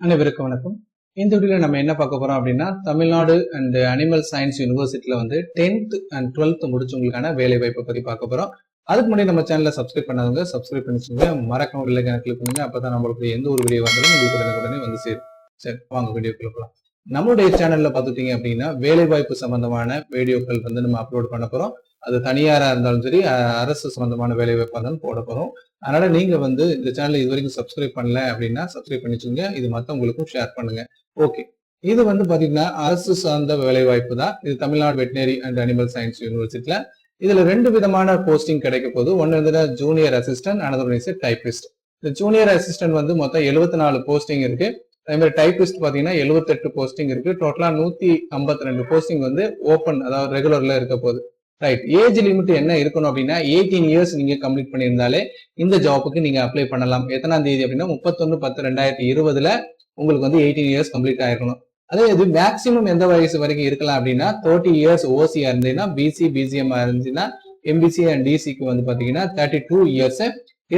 அனைவருக்கும் வணக்கம். இந்த வீடியோவில் நம்ம என்ன பார்க்க போறோம் அப்படின்னா தமிழ்நாடு அண்ட் அனிமல் சயின்ஸ் யூனிவர்சிட்டியில வந்து டென்த் அண்ட் டுவெல்த் முடிச்சவங்களுக்கான வேலை வாய்ப்பை பத்தி பார்க்க போறோம். அதுக்கு முன்னாடி நம்ம சேனலில் சப்ஸ்கிரைப் பண்ணாதவங்க சப்ஸ்கிரைப் பண்ணிச்சுங்க மறக்காம இல்லை கிளிக் பண்ணுங்க. அப்பதான் நம்மளுக்கு எந்த ஒரு வீடியோ வந்தாலும் உங்களுக்கு உடனே வந்து சேரும். சரி வாங்க வீடியோக்குள்ள போகலாம் நம்மளுடைய சேனல்ல பாத்துட்டீங்க அப்படின்னா வேலை வாய்ப்பு சம்பந்தமான வீடியோக்கள் வந்து நம்ம அப்லோட் பண்ண போறோம். அது தனியாராக இருந்தாலும் சரி அரசு சம்மந்தமான வேலை வாய்ப்பாக போடப்படும் போட போறோம். அதனால நீங்கள் வந்து இந்த சேனலை இது வரைக்கும் சப்ஸ்கிரைப் பண்ணல அப்படின்னா சப்ஸ்கிரைப் பண்ணிச்சுங்க இது மற்றவங்களுக்கும் ஷேர் பண்ணுங்க. ஓகே இது வந்து பார்த்தீங்கன்னா அரசு சார்ந்த வேலைவாய்ப்பு தான். இது Tamil Nadu veterinary and animal science யூனிவர்சிட்டியில இதுல ரெண்டு விதமான போஸ்டிங் கிடைக்க போது ஒன்னு வந்து junior assistant another is typist இந்த ஜூனியர் அசிஸ்டன்ட் வந்து மொத்தம் எழுபத்தி நாலு போஸ்டிங் இருக்கு. அதே மாதிரி டைபிஸ்ட் பாத்தீங்கன்னா 78 போஸ்டிங் இருக்கு. டோட்டலா நூத்தி ஐம்பத்தி ரெண்டு போஸ்டிங் வந்து ஓப்பன் அதாவது ரெகுலர்ல இருக்க போகுது. ரைட் ஏஜ் லிமிட் என்ன இருக்கணும் அப்படின்னா எயிட்டீன் இயர்ஸ் நீங்க கம்ப்ளீட் பண்ணியிருந்தாலே இந்த ஜாப்புக்கு நீங்க அப்ளை பண்ணலாம். எத்தனாம் தேதி அப்படின்னா முப்பத்தொன்னு பத்து ரெண்டாயிரத்தி இருபதுல உங்களுக்கு வந்து எயிட்டீன் இயர்ஸ் கம்ப்ளீட் ஆயிருக்கணும். அதே இது மேக்சிமம் எந்த வயசு வரைக்கும் இருக்கலாம் அப்படின்னா தேர்ட்டி இயர்ஸ் ஓசியா இருந்தீங்கன்னா பிசி பிசிஎம் இருந்துச்சுன்னா எம்பிசி அண்ட் டிசிக்கு வந்து பாத்தீங்கன்னா தேர்ட்டி டூ இயர்ஸ்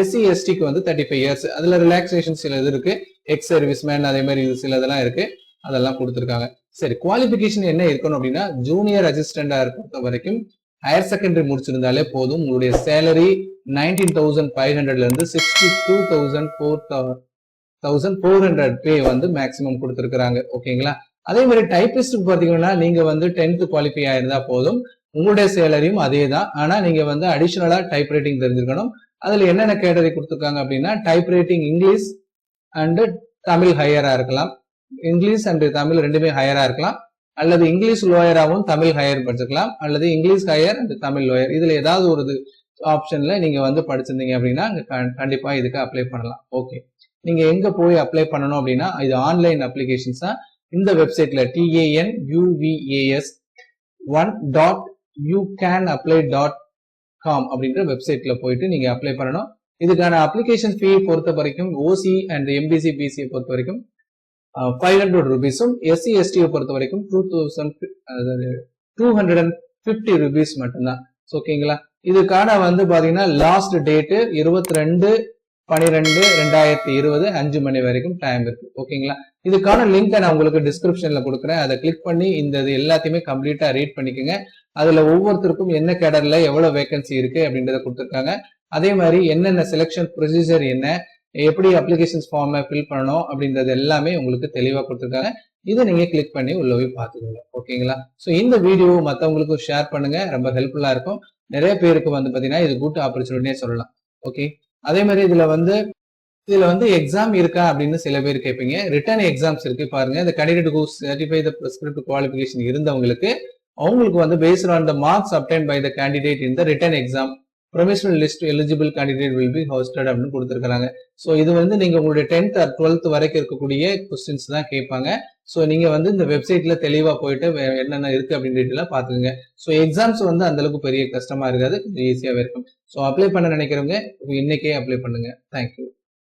எஸ்சி எஸ்டிக்கு வந்து தேர்ட்டி ஃபைவ் இயர்ஸ் அதுல ரிலாக்ஸேஷன் சில இது இருக்கு. எக்ஸ் சர்வீஸ் மேன் அதே மாதிரி இது சில இதெல்லாம் இருக்கு. அதெல்லாம் கொடுத்துருக்காங்க. சரி குவாலிஃபிகேஷன் என்ன இருக்கணும் அப்படின்னா ஜூனியர் அசிஸ்டண்டா பொறுத்த வரைக்கும் ஹையர் செகண்டரி முடிச்சிருந்தாலே போதும். உங்களுடைய சேலரி நைன்டீன் தௌசண்ட் ஃபைவ் ஹண்ட்ரட்ல இருந்து sixty two thousand four thousand four hundred pay வந்து மேக்ஸிமம் கொடுத்துருக்காங்க ஓகேங்களா அதே மாதிரி டைப்பிஸ்ட் பாத்தீங்கன்னா நீங்க வந்து டென்த் குவாலிஃபை ஆயிருந்தா போதும். உங்களுடைய சேலரியும் அதே தான் ஆனா நீங்க வந்து அடிஷனலா டைப் ரைட்டிங் தெரிஞ்சிருக்கணும். அதுல என்னென்ன கேட்டகரி கொடுத்துருக்காங்க அப்படின்னா type writing English and Tamil ஹையரா இருக்கலாம். இங்கிலீஷ் அண்ட் தமிழ் ரெண்டுமே ஹையரா இருக்கலாம். அல்லது இங்கிலீஷ் லோயராகவும் தமிழ் ஹையர் படிச்சுக்கலாம் அல்லது English higher and Tamil lower இதுல ஏதாவது ஒரு ஆப்ஷன்ல நீங்க வந்து படிச்சிருந்தீங்க அப்படின்னா கண்டிப்பா இதுக்கு அப்ளை பண்ணலாம். ஓகே நீங்க எங்க போய் அப்ளை பண்ணணும் அப்படின்னா இது ஆன்லைன் அப்ளிகேஷன்ஸ் தான் இந்த வெப்சைட்ல TAN UVAS one dot you can apply dot com அப்படின்ற வெப்சைட்ல போயிட்டு நீங்க அப்ளை பண்ணணும். இதுக்கான அப்ளிகேஷன் ஃபீ பொறுத்த வரைக்கும் ஓசி அண்ட் எம்பிசி பிசியை பொறுத்த வரைக்கும் ஃபைவ் ஹண்ட்ரட் ருபீஸும் எஸ்சி எஸ்டியை பொறுத்த வரைக்கும் two thousand two hundred and fifty rupees மட்டும்தான். ஓகேங்களா இதுக்கான வந்து பாத்தீங்கன்னா லாஸ்ட் டேட்டு இருபத்தி ரெண்டு பனிரெண்டு ரெண்டாயிரத்தி இருபது அஞ்சு மணி வரைக்கும் டைம் இருக்கு. ஓகேங்களா இதுக்கான லிங்கை நான் உங்களுக்கு டிஸ்கிரிப்ஷன்ல கொடுக்குறேன். அதை கிளிக் பண்ணி இந்த இது எல்லாத்தையுமே கம்ப்ளீட்டா ரீட் பண்ணிக்கோங்க. அதுல ஒவ்வொருத்தருக்கும் என்ன கேடர்ல எவ்வளவு வேகன்சி இருக்கு அப்படின்றத கொடுத்துருக்காங்க. அதே மாதிரி என்னென்ன செலெக்ஷன் ப்ரொசீஜர் என்ன எப்படி அப்ளிகேஷன்ஸ் ஃபார்மை ஃபில் பண்ணணும் அப்படின்றது எல்லாமே உங்களுக்கு தெளிவாக கொடுத்துருக்காங்க. இதை நீங்கள் கிளிக் பண்ணி உள்ள போய் பார்த்துக்கோங்க. ஓகேங்களா ஸோ இந்த வீடியோ மற்றவங்களுக்கும் ஷேர் பண்ணுங்க. ரொம்ப ஹெல்ப்ஃபுல்லாக இருக்கும். நிறைய பேருக்கு வந்து பார்த்தீங்கன்னா இது குட் ஆப்பர்ச்சுனிட்டியே சொல்லலாம். ஓகே அதே மாதிரி இதில் வந்து இதில் வந்து எக்ஸாம் இருக்கா அப்படின்னு சில பேர் கேட்பீங்க. ரிட்டர்ன் எக்ஸாம்ஸ் இருக்கு பாருங்க. இந்த candidate who certify the prescribed qualification இருந்தவங்களுக்கு அவங்களுக்கு வந்து based on the marks obtained by the candidate இந்த written exam provisional list eligible candidate will be hosted அப்படின்னு கொடுத்துருக்காங்க ஸோ இது வந்து நீங்கள் உங்களுடைய டென்த் ஆர் டுவெல்த் வரைக்கும் இருக்கக்கூடிய கொஸ்டின்ஸ் தான் கேட்பாங்க. ஸோ நீங்கள் வந்து இந்த வெப்சைட்டில் தெளிவாக போயிட்டு என்னென்ன இருக்குது அப்படின்னு டீட்டெயிலாக ஸோ எக்ஸாம்ஸ் வந்து அந்தளவுக்கு பெரிய கஷ்டமாக இருக்காது. ஈஸியாகவே இருக்கும். ஸோ அப்ளை பண்ண நினைக்கிறவங்க இன்னைக்கே அப்ளை பண்ணுங்கள் தேங்க்யூ